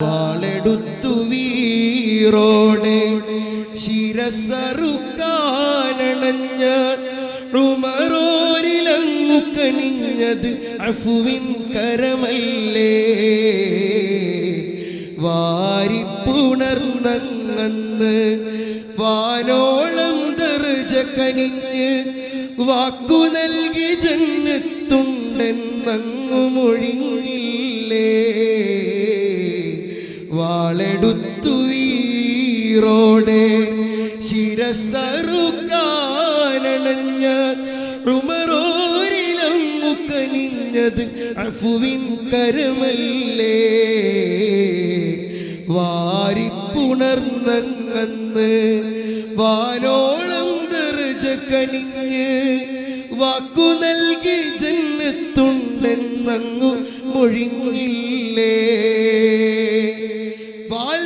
വാളെടുത്തു വീറോടെ ശിരസറുക്കാനണഞ്ഞ റുമറോരിലങ്ങു കനിഞ്ഞത് അഫുവിൻ കരമല്ലേ? വാരിപ്പുണർന്നങ്ങന്ന് വാനോളം ദർജ കനിഞ്ഞ് വാക്കു നൽകി ജന്നത്തുണ്ടെന്നങ്ങു മൊഴിഞ്ഞില്ലേ വാളെടുത്തു വീറോടെ ശിരസറുക്കാനണഞ്ഞ റുമറോരിലം മുക്കനിഞ്ഞത് അഫുവിൻ കരമല്ലേ? വാരിപ്പുണർന്നങ്ങന്ന് വാനോളം ദർജ കനിഞ്ഞ് വാക്കു നൽകി ജന്നത്തുണ്ടെന്നങ്ങു മൊഴിഞ്ഞില്ലേ?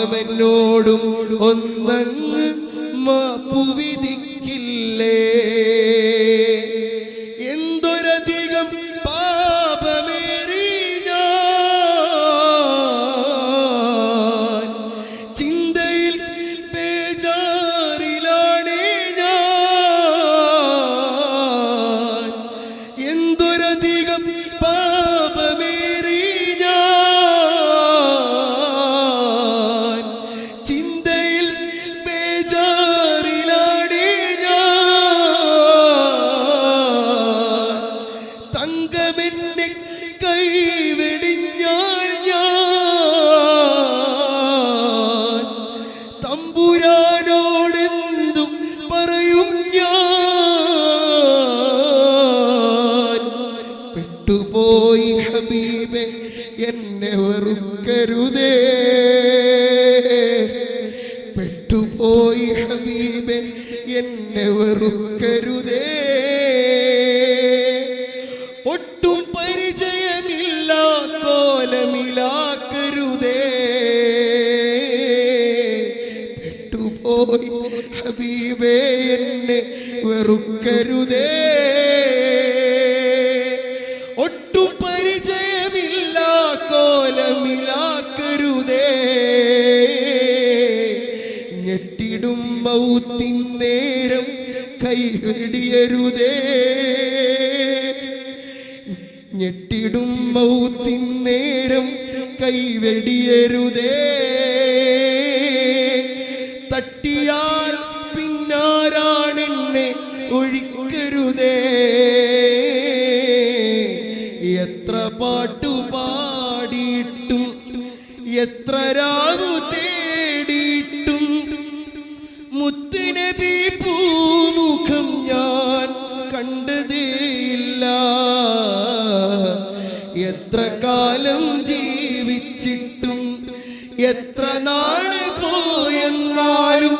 പാവമെന്നോടും ഒന്നങ്ങ് മാപ്പു എന്നെ വെറുക്കരുതേ പെട്ടുപോയി ഹബീബെ എന്നെ വെറുക്കരുതേ ഒട്ടും പരിചയമില്ല കോലമിലാക്കരുതേ. പെട്ടുപോയി ഹബീബേ എന്നെ വെറുക്കരുതേ നേരം കൈവെടിയരുതേ ഞെട്ടിടും മൗത്തിൻ നേരം കൈവെടിയരുതേ തട്ടിയാൽ പിന്നാരാണെന്നെ ഒഴിക്കരുതേ. എത്ര പാട്ടു പാടിയിട്ടും എത്ര രാവു മുത്തുനബി പൂമുഖം ഞാൻ കണ്ടതേയില്ല. എത്ര കാലം ജീവിച്ചിട്ടും എത്ര നാൾ പോയെന്നാലും